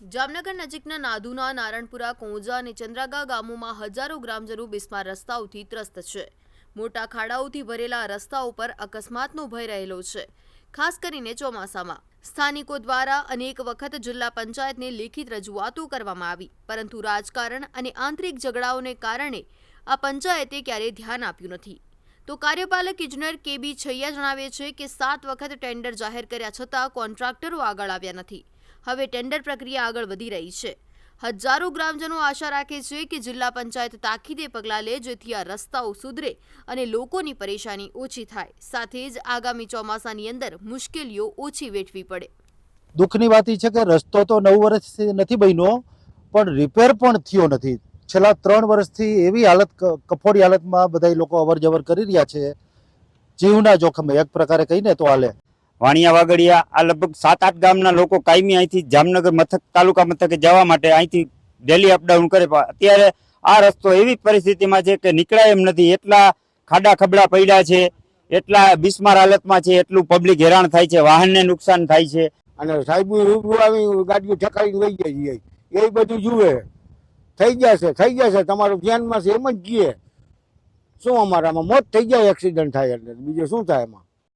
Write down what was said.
જામનગર નજીકના નાદુના, નારણપુરા કોંજા અને ચંદ્રાગા ગામોમાં હજારો ગ્રામજનો બિસ્માર રસ્તાઓથી ત્રસ્ત છે. મોટા ખાડાઓથી ભરેલા રસ્તાઓ પર અકસ્માતનો ભય રહેલો છે, ખાસ કરીને ચોમાસામાં. સ્થાનિકો દ્વારા અનેક વખત જિલ્લા પંચાયતને લેખિત રજૂઆતો કરવામાં આવી, પરંતુ રાજકારણ અને આંતરિક ઝઘડાઓને કારણે આ પંચાયતે ક્યારેય ધ્યાન આપ્યું નથી. તો કાર્યપાલક ઇજનેર કેબી છૈયા જણાવે છે કે સાત વખત ટેન્ડર જાહેર કર્યા છતાં કોન્ટ્રાક્ટરો આગળ આવ્યા નથી. હવે ટેન્ડર પ્રક્રિયા આગળ વધી રહી છે. હજારો ગ્રામજનો આશા રાખે છે કે જિલ્લા પંચાયત તાકીદે પગલાં લે, જેથી આ રસ્તાઓ સુધરે અને લોકોની પરેશાની ઓછી થાય. સાથે જ આગામી ચોમાસાની અંદર મુશ્કેલીઓ ઓછી વેઠવી પડે. દુઃખની વાત એ છે કે રસ્તો તો નવ વર્ષથી નથી બન્યો, પણ રિપેર પણ થયો નથી. છેલ્લા ત્રણ વર્ષથી એવી હાલત કફોડી હાલતમાં બધા લોકો અવર જવર કરી રહ્યા છે. જીવના જોખમે એક પ્રકારે કહીને તો હાલે. વાણિયા વાગડિયા, આ લગભગ સાત, આઠ ગામના લોકો કાયમી અહીંથી જામનગર મથક, તાલુકા મથકે જવા માટે અહીંથી ડેલી અપડાઉન કરે. અત્યારે આ રસ્તો એવી પરિસ્થિતિમાં છે કે નીકળાય એમ નથી. એટલા ખાડા ખબડા પડ્યા છે, એટલા બિસ્માર હાલતમાં છે, એટલું પબ્લિક હેરાન થાય છે, વાહનને નુકસાન થાય છે. અને સાહેબ રૂબરૂ આવી ગાડીઓ ઠકાઈને લઈ જાય છે એ બધું જુએ. થઈ જશે થઈ જશે તમારું ધ્યાનમાં છે એમ જ જઈએ શું અમારામાં મોત થઈ જાય એક્સિડન્ટ થાય એટલે. બીજું શું થાય એમાં?